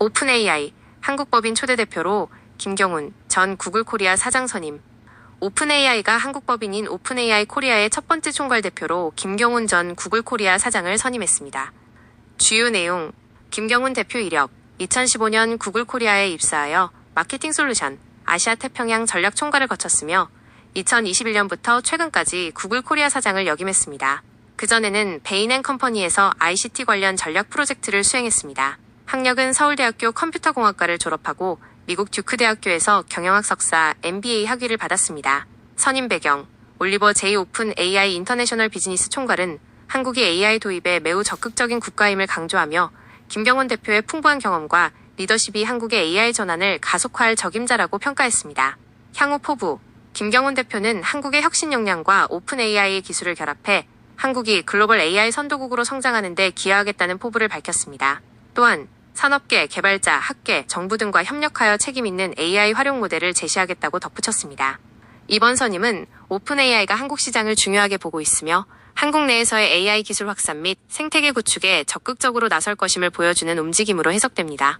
오픈 AI 한국법인 초대 대표로 김경훈 전 구글 코리아 사장 선임. 오픈 AI가 한국 법인인 오픈 AI 코리아의 첫 번째 총괄 대표로 김경훈 전 구글 코리아 사장을 선임했습니다. 주요 내용 김경훈 대표 이력 2015년 구글 코리아에 입사하여 마케팅 솔루션 아시아 태평양 전략 총괄을 거쳤으며 2021년부터 최근까지 구글 코리아 사장을 역임했습니다. 그전에는 베인 앤 컴퍼니에서 ICT 관련 전략 프로젝트를 수행했습니다. 학력은 서울대학교 컴퓨터공학과를 졸업하고 미국 듀크 대학교에서 경영학 석사 MBA 학위를 받았습니다. 선임 배경 올리버 제이 오픈 AI 인터내셔널 비즈니스 총괄은 한국이 AI 도입에 매우 적극적인 국가임을 강조하며 김경훈 대표의 풍부한 경험과 리더십이 한국의 AI 전환을 가속화할 적임자라고 평가했습니다. 향후 포부 김경훈 대표는 한국의 혁신 역량과 오픈 AI 기술을 결합해 한국이 글로벌 AI 선도국으로 성장하는 데 기여하겠다는 포부를 밝혔습니다. 또한 산업계, 개발자, 학계, 정부 등과 협력하여 책임 있는 AI 활용 모델을 제시하겠다고 덧붙였습니다. 이번 선임은 오픈 AI가 한국 시장을 중요하게 보고 있으며 한국 내에서의 AI 기술 확산 및 생태계 구축에 적극적으로 나설 것임을 보여주는 움직임으로 해석됩니다.